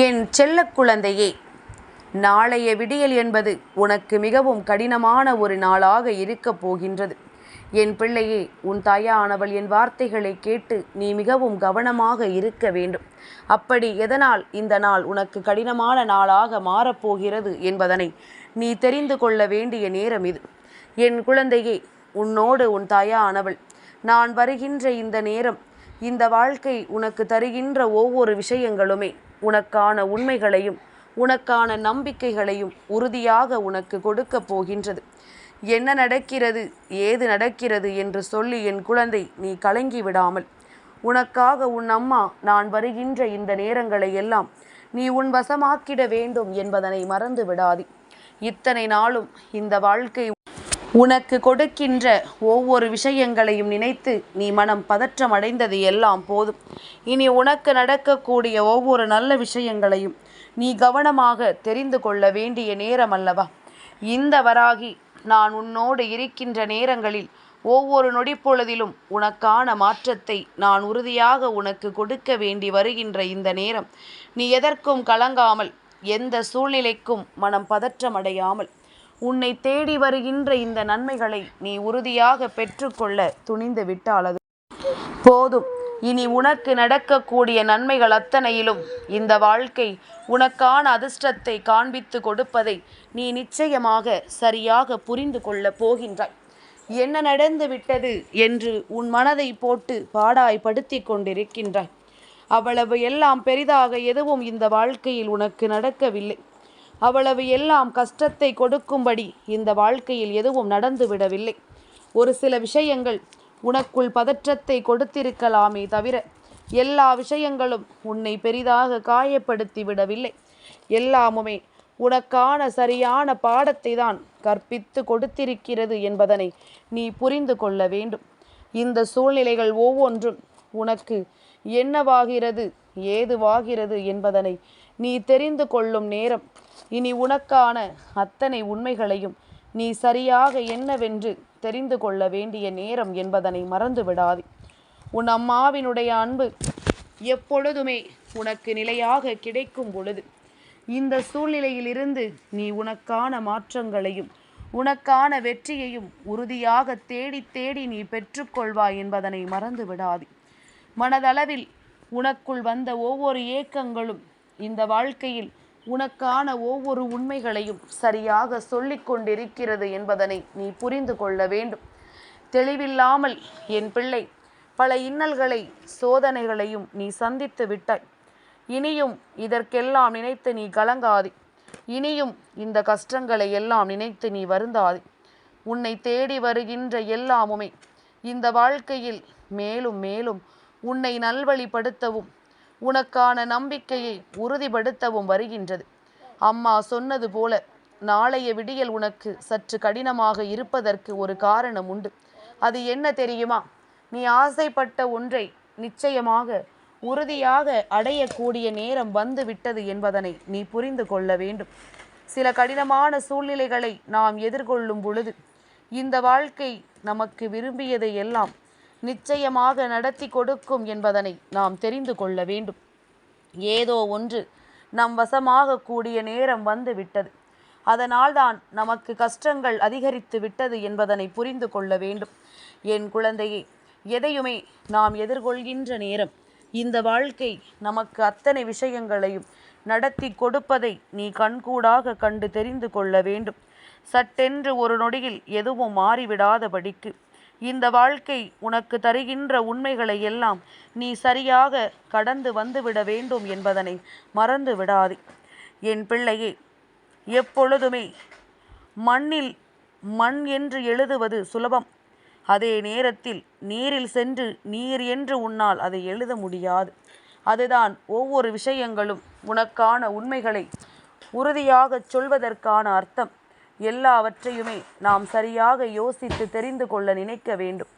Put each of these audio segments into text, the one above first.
என் செல்ல குழந்தையே நாளைய விடியல் என்பது உனக்கு மிகவும் கடினமான ஒரு நாளாக இருக்கப் போகின்றது. என் பிள்ளையே உன் தாயானவள் என் வார்த்தைகளை கேட்டு நீ மிகவும் கவனமாக இருக்க வேண்டும். அப்படி எதனால் இந்த நாள் உனக்கு கடினமான நாளாக மாறப்போகிறது என்பதனை நீ தெரிந்து கொள்ள வேண்டிய நேரம் இது. என் குழந்தையே உன்னோடு உன் தாயானவள் நான் வருகின்ற இந்த நேரம் இந்த வாழ்க்கை உனக்கு தருகின்ற ஒவ்வொரு விஷயங்களுமே உனக்கான உண்மைகளையும் உனக்கான நம்பிக்கைகளையும் உறுதியாக உனக்கு கொடுக்கப் போகின்றது. என்ன நடக்கிறது ஏது நடக்கிறது என்று சொல்லி என் குழந்தை நீ கலங்கி விடாமல் உனக்காக உன் அம்மா நான் வருகின்ற இந்த நேரங்களை எல்லாம் நீ உன் வசமாக்கிட வேண்டும் என்பதனை மறந்து விடாதே. இத்தனை நாளும் இந்த வாழ்க்கை உனக்கு கொடுக்கின்ற ஒவ்வொரு விஷயங்களையும் நினைத்து நீ மனம் பதற்றம் அடைந்தது எல்லாம் போதும். இனி உனக்கு நடக்கக்கூடிய ஒவ்வொரு நல்ல விஷயங்களையும் நீ கவனமாக தெரிந்து கொள்ள வேண்டிய நேரம் அல்லவா? இந்த வராகி நான் உன்னோடு இருக்கின்ற நேரங்களில் ஒவ்வொரு நொடிப்பொழுதிலும் உனக்கான மாற்றத்தை நான் உறுதியாக உனக்கு கொடுக்க வேண்டி வருகின்ற இந்த நேரம். நீ எதற்கும் கலங்காமல் எந்த சூழ்நிலைக்கும் மனம் பதற்றமடையாமல் உன்னை தேடி வருகின்ற இந்த நன்மைகளை நீ உறுதியாக பெற்றுக்கொள்ள துணிந்து விட்டால் அது போதும். இனி உனக்கு நடக்கக்கூடிய நன்மைகள் அத்தனையிலும் இந்த வாழ்க்கை உனக்கான அதிர்ஷ்டத்தை காண்பித்து கொடுப்பதை நீ நிச்சயமாக சரியாக புரிந்து கொள்ளப் போகின்றாய். என்ன நடந்து விட்டது என்று உன் மனதை போட்டு பாடாய்படுத்தி கொண்டிருக்கின்றாய். அவ்வளவு எல்லாம் பெரிதாக எதுவும் இந்த வாழ்க்கையில் உனக்கு நடக்கவில்லை. அவ்வளவு எல்லாம் கஷ்டத்தை கொடுக்கும்படி இந்த வாழ்க்கையில் எதுவும் நடந்துவிடவில்லை ஒரு சில விஷயங்கள் உனக்குள் பதற்றத்தை கொடுத்திருக்கலாமே தவிர எல்லா விஷயங்களும் உன்னை பெரிதாக காயப்படுத்தி விடவில்லை. எல்லாமுமே உனக்கான சரியான பாடத்தை தான் கற்பித்து கொடுத்திருக்கிறது என்பதனை நீ புரிந்து கொள்ள வேண்டும். இந்த சூழ்நிலைகள் ஒவ்வொன்றும் உனக்கு என்னவாகிறது ஏதுவாகிறது என்பதனை நீ தெரிந்து கொள்ளும் நேரம். இனி உனக்கான அத்தனை உண்மைகளையும் நீ சரியாக என்னவென்று தெரிந்து கொள்ள வேண்டிய நேரம் என்பதனை மறந்து விடாதே. உன் அம்மாவினுடைய அன்பு எப்பொழுதுமே உனக்கு நிலையாக கிடைக்கும் பொழுது இந்த சூழ்நிலையிலிருந்து நீ உனக்கான மாற்றங்களையும் உனக்கான வெற்றியையும் உறுதியாக தேடி தேடி நீ பெற்றுக்கொள்வாய் என்பதனை மறந்து விடாதே. மனதளவில் உனக்குள் வந்த ஒவ்வொரு ஏக்கங்களும் இந்த வாழ்க்கையில் உனக்கான ஒவ்வொரு உண்மைகளையும் சரியாக சொல்லிக் கொண்டிருக்கிறது என்பதனை நீ புரிந்து கொள்ள வேண்டும். தெளிவில்லாமல் என் பிள்ளை பல இன்னல்களை சோதனைகளையும் நீ சந்தித்து விட்டாய். இனியும் இதற்கெல்லாம் நினைத்து நீ கலங்காதி. இனியும் இந்த கஷ்டங்களை எல்லாம் நினைத்து நீ வருந்தாது. உன்னை தேடி வருகின்ற எல்லாமுமே இந்த வாழ்க்கையில் மேலும் மேலும் உன்னை நல்வழிப்படுத்தவும் உனக்கான நம்பிக்கையை உறுதிப்படுத்தவும் வருகின்றது. அம்மா சொன்னது போல நாளைய விடியல் உனக்கு சற்று கடினமாக இருப்பதற்கு ஒரு காரணம் உண்டு. அது என்ன தெரியுமா? நீ ஆசைப்பட்ட ஒன்றை நிச்சயமாக உறுதியாக அடையக்கூடிய நேரம் வந்து விட்டது என்பதனை நீ புரிந்து கொள்ள வேண்டும். சில கடினமான சூழ்நிலைகளை நாம் எதிர்கொள்ளும் பொழுது இந்த வாழ்க்கை நமக்கு விரும்பியதை எல்லாம் நிச்சயமாக நடத்தி கொடுக்கும் என்பதனை நாம் தெரிந்து கொள்ள வேண்டும். ஏதோ ஒன்று நம் வசமாக கூடிய நேரம் வந்து விட்டது. அதனால்தான் நமக்கு கஷ்டங்கள் அதிகரித்து விட்டது என்பதனை புரிந்து கொள்ள வேண்டும். என் குழந்தையே எதையுமே நாம் எதிர்கொள்கின்ற நேரம். இந்த வாழ்க்கை நமக்கு அத்தனை விஷயங்களையும் நடத்தி கொடுப்பதை நீ கண்கூடாக கண்டு தெரிந்து கொள்ள வேண்டும். சட்டென்று ஒரு நொடியில் எதுவும் மாறிவிடாதபடிக்கு. இந்த வாழ்க்கை உனக்கு தருகின்ற உண்மைகளை எல்லாம் நீ சரியாக கடந்து வந்துவிட வேண்டும் என்பதனை மறந்து விடாதே. என் பிள்ளையே எப்பொழுதுமே மண்ணில் மண் என்று எழுதுவது சுலபம். அதே நேரத்தில் நீரில் சென்று நீர் என்று உன்னால் அதை எழுத முடியாது. அதுதான் ஒவ்வொரு விஷயங்களும் உனக்கான உண்மைகளை உறுதியாகச் சொல்வதற்கான அர்த்தம். எல்லாவற்றையுமே நாம் சரியாக யோசித்து தெரிந்து கொள்ள நினைக்க வேண்டும்.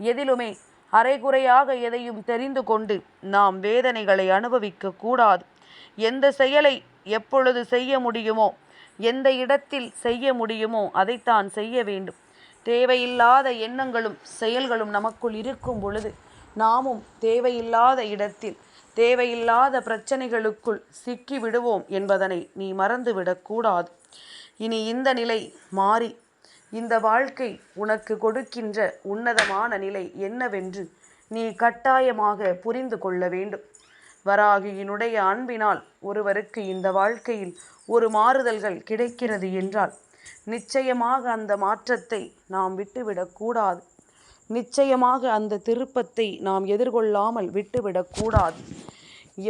எதிலுமே அரைகுறையாக எதையும் தெரிந்து கொண்டு நாம் வேதனைகளை அனுபவிக்க கூடாது. எந்த செயலை எப்பொழுது செய்ய முடியுமோ எந்த இடத்தில் செய்ய முடியுமோ அதைத்தான் செய்ய வேண்டும். தேவையில்லாத எண்ணங்களும் செயல்களும் நமக்குள் இருக்கும் பொழுது நாமும் தேவையில்லாத இடத்தில் தேவையில்லாத பிரச்சனைகளுக்குள் சிக்கி விடுவோம் என்பதனை நீ மறந்துவிடக்கூடாது இனி இந்த நிலை மாறி இந்த வாழ்க்கை உனக்கு கொடுக்கின்ற உன்னதமான நிலை என்னவென்று நீ கட்டாயமாக புரிந்து கொள்ள வேண்டும். வராகியினுடைய அன்பினால் ஒருவருக்கு இந்த வாழ்க்கையில் ஒரு மாறுதல்கள் கிடைக்கிறது என்றால் நிச்சயமாக அந்த மாற்றத்தை நாம் விட்டுவிடக்கூடாது நிச்சயமாக அந்த திருப்பத்தை நாம் எதிர்கொள்ளாமல் விட்டுவிடக்கூடாது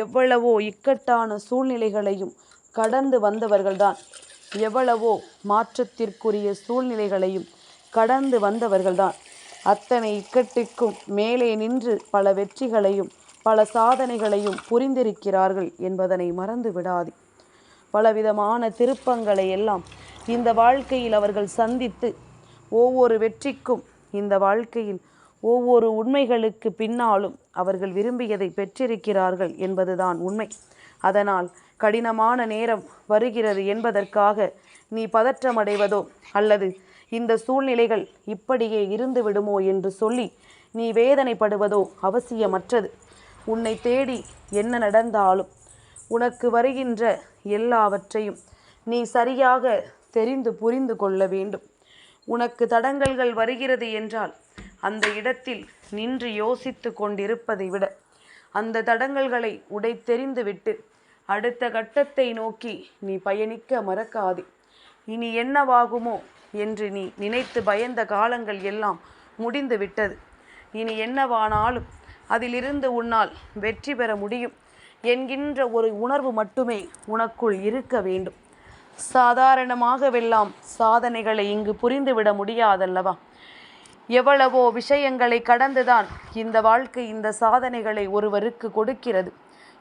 எவ்வளவோ இக்கட்டான சூழ்நிலைகளையும் கடந்து வந்தவர்கள்தான். எவ்வளவோ மாற்றத்திற்குரிய சூழ்நிலைகளையும் கடந்து வந்தவர்கள்தான். அத்தனை இக்கட்டுக்கும் மேலே நின்று பல வெற்றிகளையும் பல சாதனைகளையும் புரிந்திருக்கிறார்கள் என்பதனை மறந்து விடாது. பலவிதமான திருப்பங்களை எல்லாம் இந்த வாழ்க்கையில் அவர்கள் சந்தித்து ஒவ்வொரு வெற்றிக்கும் இந்த வாழ்க்கையில் ஒவ்வொரு உண்மைகளுக்கு பின்னாலும் அவர்கள் விரும்பியதை பெற்றிருக்கிறார்கள் என்பதுதான் உண்மை. அதனால் கடினமான நேரம் வருகிறது என்பதற்காக நீ பதற்றமடைவதோ? அல்லது இந்த சூழ்நிலைகள் இப்படியே இருந்து விடுமோ என்று சொல்லி நீ வேதனைப்படுவதோ அவசியமற்றது. உன்னை தேடி என்ன நடந்தாலும் உனக்கு வருகின்ற எல்லாவற்றையும் நீ சரியாக தெரிந்து புரிந்து கொள்ள வேண்டும். உனக்கு தடங்கல்கள் வருகிறது என்றால் அந்த இடத்தில் நின்று யோசித்து கொண்டிருப்பதை விட அந்த தடங்கல்களை உடைத்தெறிந்து விட்டு அடுத்த கட்டத்தை நோக்கி நீ பயணிக்க மறக்காதே. இனி என்னவாகுமோ என்று நீ நினைத்து பயந்த காலங்கள் எல்லாம் முடிந்து விட்டது. இனி என்னவானாலும் அதிலிருந்து உன்னால் வெற்றி பெற முடியும் என்கின்ற ஒரு உணர்வு மட்டுமே உனக்குள் இருக்க வேண்டும். சாதாரணமாகவெல்லாம் சாதனைகளை இங்கு புரிந்துவிட முடியாதல்லவா? எவ்வளவோ விஷயங்களை கடந்துதான் இந்த வாழ்க்கை இந்த சாதனைகளை ஒருவருக்கு கொடுக்கிறது.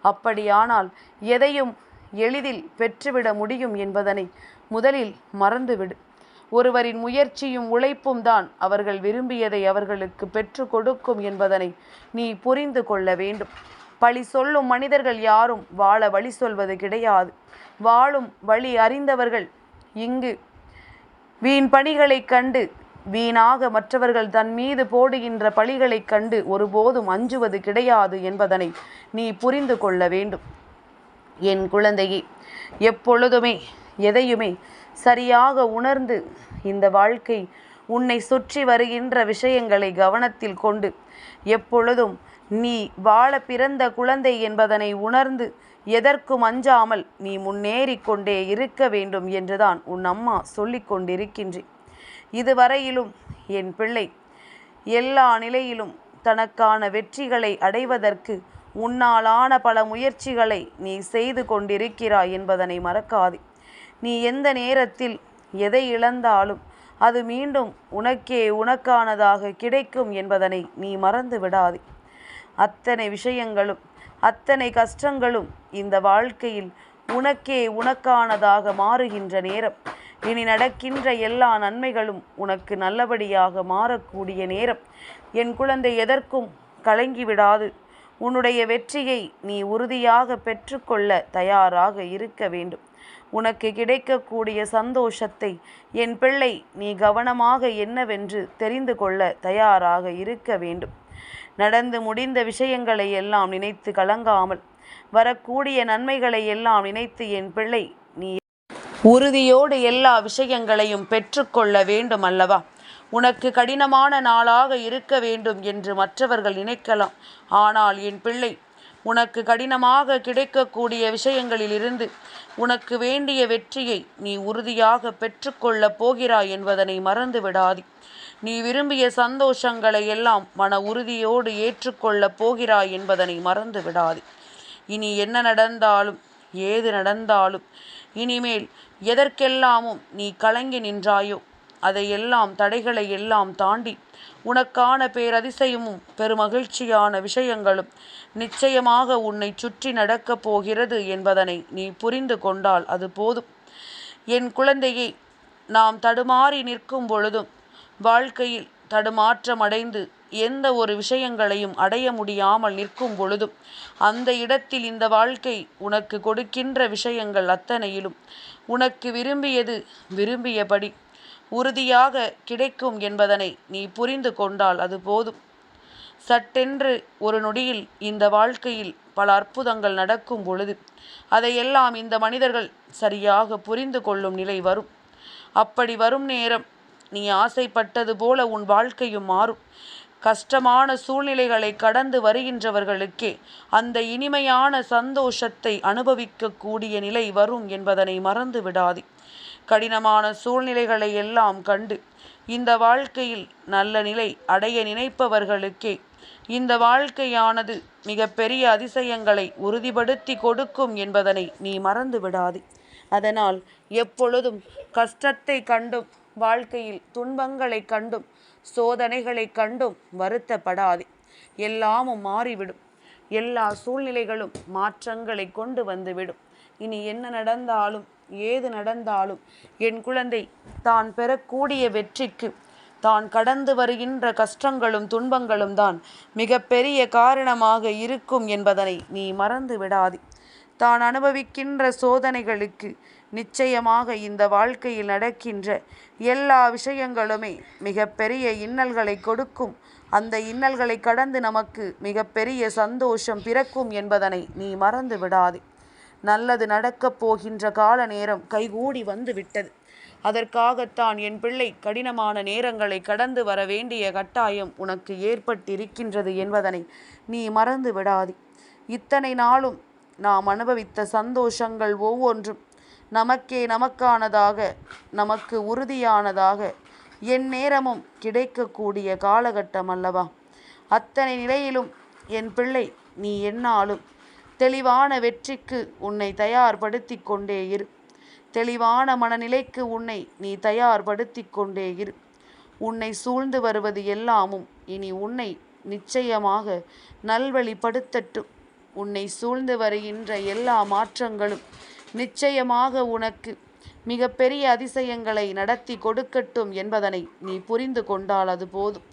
அப்படியானால் எதையும் எளிதில் பெற்றுவிட முடியும் என்பதனை முதலில் மறந்துவிடு. ஒருவரின் முயற்சியும் உழைப்பும் தான் அவர்கள் விரும்பியதை அவர்களுக்கு பெற்று கொடுக்கும் என்பதனை நீ புரிந்து கொள்ள வேண்டும். பழி சொல்லும் மனிதர்கள் யாரும் வாழ வழி சொல்வது கிடையாது. வாழும் வழி அறிந்தவர்கள் இங்கு வீண் பணிகளைக் கண்டு வீணாக மற்றவர்கள் தன் மீது போடுகின்ற பழிகளைக் கண்டு ஒருபோதும் அஞ்சுவது கிடையாது என்பதனை நீ புரிந்து கொள்ள வேண்டும். என் குழந்தையே எப்பொழுதுமே எதையுமே சரியாக உணர்ந்து இந்த வாழ்க்கை உன்னை சுற்றி வருகின்ற விஷயங்களை கவனத்தில் கொண்டு எப்பொழுதும் நீ வாழ பிறந்த குழந்தை என்பதனை உணர்ந்து எதற்கும் அஞ்சாமல் நீ முன்னேறிக்கொண்டே இருக்க வேண்டும் என்றுதான் உன் அம்மா சொல்லிக் கொண்டிருக்கின்றேன் இதுவரையிலும் என் பிள்ளை எல்லா நிலையிலும் தனக்கான வெற்றிகளை அடைவதற்கு உன்னாலான பல முயற்சிகளை நீ செய்து கொண்டிருக்கிறாய் என்பதனை மறக்காதே. நீ எந்த நேரத்தில் எதை இழந்தாலும் அது மீண்டும் உனக்கே உனக்கானதாக கிடைக்கும் என்பதனை நீ மறந்து விடாதே. அத்தனை விஷயங்களும் அத்தனை கஷ்டங்களும் இந்த வாழ்க்கையில் உனக்கே உனக்கானதாக மாறுகின்ற நேரம். இனி நடக்கின்ற எல்லா நன்மைகளும் உனக்கு நல்லபடியாக மாறக்கூடிய நேரம். என் குழந்தை எதற்கும் கலங்கிவிடாது. உன்னுடைய வெற்றியை நீ உறுதியாக பெற்றுக்கொள்ள தயாராக இருக்க வேண்டும். உனக்கு கிடைக்கக்கூடிய சந்தோஷத்தை என் பிள்ளை நீ கவனமாக என்னவென்று தெரிந்து கொள்ள தயாராக இருக்க வேண்டும். நடந்து முடிந்த விஷயங்களை எல்லாம் நினைத்து கலங்காமல் வரக்கூடிய நன்மைகளை எல்லாம் நினைத்து என் பிள்ளை நீ உறுதியோடு எல்லா விஷயங்களையும் பெற்றுக்கொள்ள வேண்டும் அல்லவா? உனக்கு கடினமான நாளாக இருக்க வேண்டும் என்று மற்றவர்கள் நினைக்கலாம். ஆனால் என் பிள்ளை உனக்கு கடினமாக கிடைக்கக்கூடிய விஷயங்களிலிருந்து உனக்கு வேண்டிய வெற்றியை நீ உறுதியாக பெற்றுக்கொள்ளப் போகிறாய் என்பதனை மறந்து விடாதே நீ விரும்பிய சந்தோஷங்களை எல்லாம் மன உறுதியோடு ஏற்றுக்கொள்ளப் போகிறாய் என்பதனை மறந்து விடாதே இனி என்ன நடந்தாலும் ஏது நடந்தாலும் இனிமேல் எதற்கெல்லாமும் நீ கலங்கி நின்றாயோ? அதையெல்லாம் தடைகளை எல்லாம் தாண்டி உனக்கான பேரதிசயமும் பெருமகிழ்ச்சியான விஷயங்களும் நிச்சயமாக உன்னை சுற்றி நடக்கப் போகிறது என்பதனை நீ புரிந்து கொண்டால் அது போதும். என் குழந்தையை நாம் தடுமாறி நிற்கும் பொழுதும் வாழ்க்கையில் தடுமாற்றம் அடைந்து எந்த ஒரு விஷயங்களையும் அடைய முடியாமல் நிற்கும் பொழுதும் அந்த இடத்தில் இந்த வாழ்க்கை உனக்கு கொடுக்கின்ற விஷயங்கள் அத்தனையிலும் உனக்கு விரும்பியது விரும்பியபடி உறுதியாக கிடைக்கும் என்பதனை நீ புரிந்து கொண்டால் அது போதும். சட்டென்று ஒரு நொடியில் இந்த வாழ்க்கையில் பல அற்புதங்கள் நடக்கும் பொழுது அதையெல்லாம் இந்த மனிதர்கள் சரியாக புரிந்து கொள்ளும் நிலை வரும். அப்படி வரும் நேரம் நீ ஆசைப்பட்டது போல உன் வாழ்க்கையும் மாறும். கஷ்டமான சூழ்நிலைகளை கடந்து வருகின்றவர்களுக்கே அந்த இனிமையான சந்தோஷத்தை அனுபவிக்கக்கூடிய நிலை வரும் என்பதனை மறந்து விடாதே. கடினமான சூழ்நிலைகளை எல்லாம் கண்டு இந்த வாழ்க்கையில் நல்ல நிலை அடைய நினைப்பவர்களுக்கே இந்த வாழ்க்கையானது மிகப்பெரிய அதிசயங்களை உறுதிப்படுத்தி கொடுக்கும் என்பதனை நீ மறந்து விடாதே. அதனால் எப்பொழுதும் கஷ்டத்தை கண்டும் வாழ்க்கையில் துன்பங்களை கண்டும் சோதனைகளை கண்டும் வருத்தப்படாதே. எல்லாமும் மாறிவிடும். எல்லா சூழ்நிலைகளும் மாற்றங்களை கொண்டு வந்துவிடும். இனி என்ன நடந்தாலும் ஏது நடந்தாலும் என் குழந்தை தான் பெறக்கூடிய வெற்றிக்கு தான் கடந்து வருகின்ற கஷ்டங்களும் துன்பங்களும் தான் மிகப்பெரிய காரணமாக இருக்கும் என்பதனை நீ மறந்து விடாதே. தான் அனுபவிக்கின்ற சோதனைகளுக்கு நிச்சயமாக இந்த வாழ்க்கையில் நடக்கின்ற எல்லா விஷயங்களுமே மிகப்பெரிய இன்னல்களை கொடுக்கும். அந்த இன்னல்களை கடந்து நமக்கு மிகப்பெரிய சந்தோஷம் பிறக்கும் என்பதனை நீ மறந்து விடாதே. நல்லது நடக்கப் போகின்ற கால நேரம் கைகூடி வந்து விட்டது. அதற்காகத்தான் என் பிள்ளை கடினமான நேரங்களை கடந்து வர வேண்டிய கட்டாயம் உனக்கு ஏற்பட்டிருக்கின்றது என்பதனை நீ மறந்து விடாதே. இத்தனை நாளும் நாம் அனுபவித்த சந்தோஷங்கள் ஒவ்வொன்றும் நமக்கே நமக்கானதாக நமக்கு உறுதியானதாக என் நேரமும் கிடைக்கக்கூடிய காலகட்டம் அல்லவா? அத்தனை நிலையிலும் என் பிள்ளை நீ என்னாலும் தெளிவான வெற்றிக்கு உன்னை தயார்படுத்தி கொண்டே இரு. தெளிவான மனநிலைக்கு உன்னை நீ தயார்படுத்தி கொண்டே இரு. உன்னை சூழ்ந்து வருவது எல்லாமும் இனி உன்னை நிச்சயமாக நல்வழிப்படுத்தட்டும். உன்னை சூழ்ந்து வருகின்ற எல்லா மாற்றங்களும் நிச்சயமாக உனக்கு மிகப்பெரிய அதிசயங்களை நடத்தி கொடுக்கட்டும் என்பதனை நீ புரிந்து கொண்டால் அது போதும்.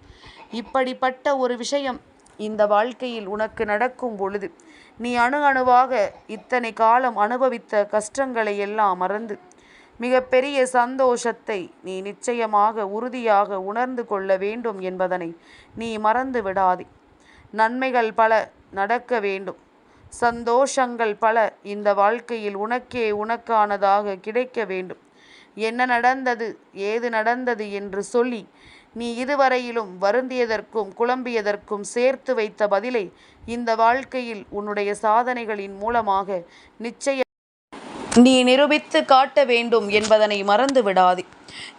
இப்படிப்பட்ட ஒரு விஷயம் இந்த வாழ்க்கையில் உனக்கு நடக்கும் பொழுது நீ அணு அணுவாக இத்தனை காலம் அனுபவித்த கஷ்டங்களை எல்லாம் மறந்து மிகப்பெரிய சந்தோஷத்தை நீ நிச்சயமாக உறுதியாக உணர்ந்து கொள்ள வேண்டும் என்பதனை நீ மறந்து விடாதே. நன்மைகள் பல நடக்க வேண்டும். சந்தோஷங்கள் பல இந்த வாழ்க்கையில் உனக்கே உனக்கானதாக கிடைக்க வேண்டும். என்ன நடந்தது ஏது நடந்தது என்று சொல்லி நீ இதுவரையிலும் வருந்தியதற்கும் குழம்பியதற்கும் சேர்த்து வைத்த பதிலை இந்த வாழ்க்கையில் உன்னுடைய சாதனைகளின் மூலமாக நிச்சயம் நீ நிரூபித்து காட்ட வேண்டும் என்பதனை மறந்து விடாதே.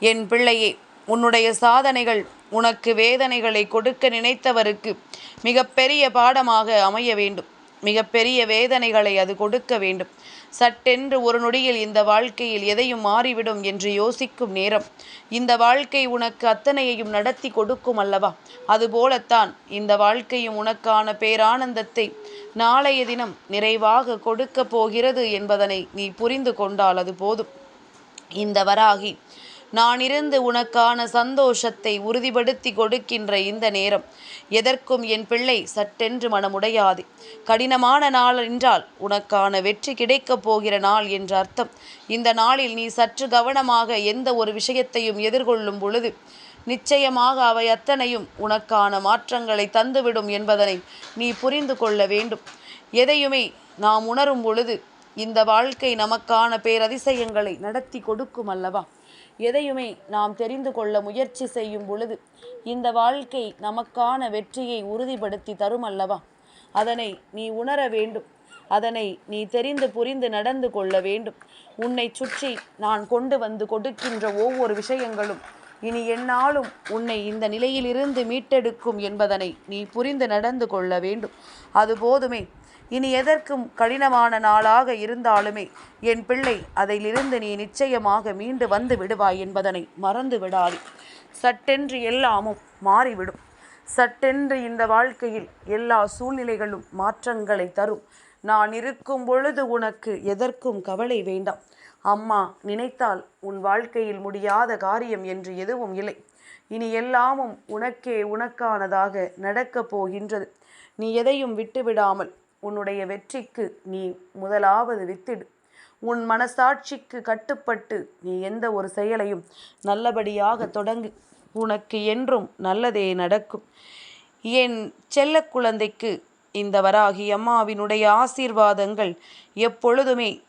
என் பிள்ளையே உன்னுடைய சாதனைகள் உனக்கு வேதனைகளை கொடுக்க நினைத்தவருக்கு மிகப்பெரிய பாடமாக அமைய வேண்டும். மிகப்பெரிய வேதனைகளை அது கொடுக்க வேண்டும். சட்டென்று ஒரு நொடியில் இந்த வாழ்க்கையில் எதையும் மாறிவிடும் என்று யோசிக்கும் நேரம். இந்த வாழ்க்கை உனக்கு அத்தனையையும் நடத்தி கொடுக்கும் அல்லவா? அதுபோலத்தான் இந்த வாழ்க்கையும் உனக்கான பேரானந்தத்தை நாளைய தினம் நிறைவாக கொடுக்க போகிறது என்பதனை நீ புரிந்து கொண்டால் அது போதும். இந்த வராகி நான் இருந்து உனக்கான சந்தோஷத்தை உறுதிப்படுத்தி கொடுக்கின்ற இந்த நேரம். எதற்கும் என் பிள்ளை சட்டென்று மனமுடையாது. கடினமான நாள் என்றால் உனக்கான வெற்றி கிடைக்கப் போகிற நாள் என்ற அர்த்தம். இந்த நாளில் நீ சற்று கவனமாக எந்த ஒரு விஷயத்தையும் எதிர்கொள்ளும் பொழுது நிச்சயமாக அவை அத்தனையும் உனக்கான மாற்றங்களை தந்துவிடும் என்பதனை நீ புரிந்து கொள்ள வேண்டும். எதையுமே நாம் உணரும் பொழுது இந்த வாழ்க்கை நமக்கான பேரதிசயங்களை நடத்தி கொடுக்கும் அல்லவா? எதையுமே நாம் தெரிந்து கொள்ள முயற்சி செய்யும் பொழுது இந்த வாழ்க்கை நமக்கான வெற்றியை உறுதிப்படுத்தி தரும் அல்லவா அதனை நீ உணர வேண்டும். அதனை நீ தெரிந்து புரிந்து நடந்து கொள்ள வேண்டும். உன்னை சுற்றி நான் கொண்டு வந்து கொடுக்கின்ற ஒவ்வொரு விஷயங்களும் இனி என்னாலும் உன்னை இந்த நிலையிலிருந்து மீட்டெடுக்கும் என்பதனை நீ புரிந்து நடந்து கொள்ள வேண்டும். அது போதுமே. இனி எதற்கும் கடினமான நாளாக இருந்தாலுமே என் பிள்ளை அதிலிருந்து நீ நிச்சயமாக மீண்டு வந்து விடுவாய் என்பதனை மறந்து விடாதே. சட்டென்று எல்லாமும் மாறிவிடும். சட்டென்று இந்த வாழ்க்கையில் எல்லா சூழ்நிலைகளும் மாற்றங்களை தரும். நான் இருக்கும் பொழுது உனக்கு எதற்கும் கவலை வேண்டாம். அம்மா நினைத்தால் உன் வாழ்க்கையில் முடியாத காரியம் என்று எதுவும் இல்லை. இனி எல்லாமும் உனக்கே உனக்கானதாக நடக்கப் போகின்றது. நீ எதையும் விட்டுவிடாமல் உன்னுடைய வெற்றிக்கு நீ முதலாவது வித்திடு. உன் மனசாட்சிக்கு கட்டுப்பட்டு நீ எந்த ஒரு செயலையும் நல்லபடியாக தொடங்கு. உனக்கு என்றும் நல்லதே நடக்கும். என் செல்ல குழந்தைக்கு இந்த வராகி அம்மாவினுடைய ஆசீர்வாதங்கள் எப்பொழுதுமே